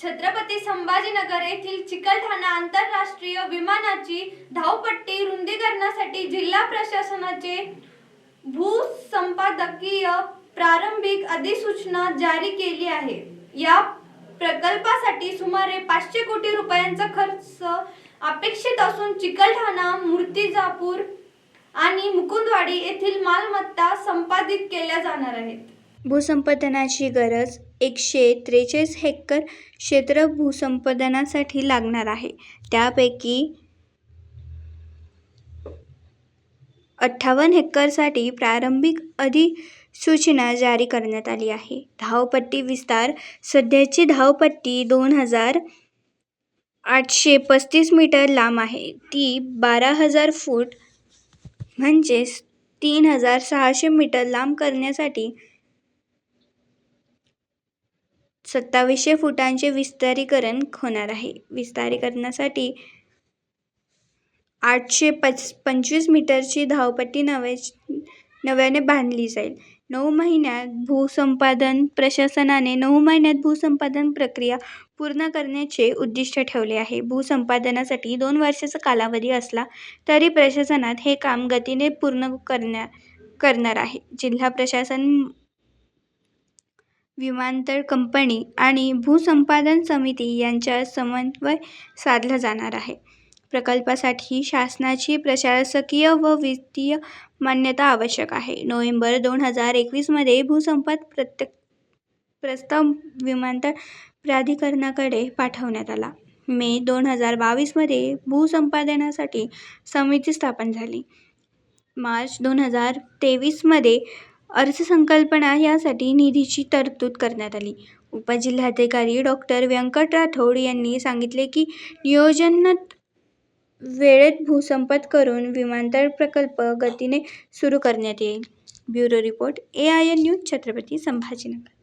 छत्रपती संभाजीनगर येथील चिकलठाणा आंतरराष्ट्रीय विमानाची धावपट्टी रुंदीकरणासाठी जिल्हा प्रशासनाचे भूसंपादकीय प्रारंभिक अधिसूचना जारी केली आहे. या प्रकल्पासाठी सुमारे पाचशे कोटी रुपयांचा खर्च अपेक्षित असून चिकलठाणा मूर्तिजापूर आणि मुकुंदवाडी येथील मालमत्ता संपादित केल्या जाणार आहेत. भूसंपादनाची गरज एकशे त्रेचाळीस हेक्टर क्षेत्र भूसंपादनासाठी लागणार आहे. त्यापैकी अठ्ठावन्न हेक्टरसाठी प्रारंभिक अधिसूचना जारी करण्यात आली आहे. धावपट्टी विस्तार सध्याची धावपट्टी दोन हजार आठशे पस्तीस मीटर लांब आहे. ती बारा हजार फूट म्हणजेच तीन हजार सहाशे मीटर लांब करण्यासाठी सत्तावीसशे फुटांचे विस्तारीकरण होणार आहे. विस्तारीकरणासाठी आठशे पच पंचवीस मीटरची धावपट्टी नवे नव्याने बांधली जाईल. नऊ महिन्यात भूसंपादन प्रशासनाने नऊ महिन्यात भूसंपादन प्रक्रिया पूर्ण करण्याचे उद्दिष्ट ठेवले आहे. भूसंपादनासाठी दोन वर्षाचा कालावधी असला तरी प्रशासनात हे काम गतीने पूर्ण करण्या करणार आहे. जिल्हा प्रशासन विमानतळ कंपनी आणि भूसंपादन समिती यांच्यात समन्वय साधला जाणार आहे. प्रकल्पासाठी शासनाची प्रशासकीय व वित्तीय मान्यता आवश्यक आहे. नोव्हेंबर दोन हजार एकवीसमध्ये भूसंपाद प्रत्येक प्रस्ताव विमानतळ प्राधिकरणाकडे पाठवण्यात आला. मे दोन हजार बावीसमध्ये भूसंपादनासाठी समिती स्थापन झाली. मार्च दोन हजार तेवीसमध्ये अर्थसंकल्पना यासाठी निधीची तरतूद करण्यात आली. उपजिल्हाधिकारी डॉक्टर व्यंकट राठोड यांनी सांगितले की नियोजनात वेळेत भूसंपत करून विमानतळ प्रकल्प गतीने सुरू करण्यात येईल. Bureau report A I N news Chhatrapati Sambhajinagar.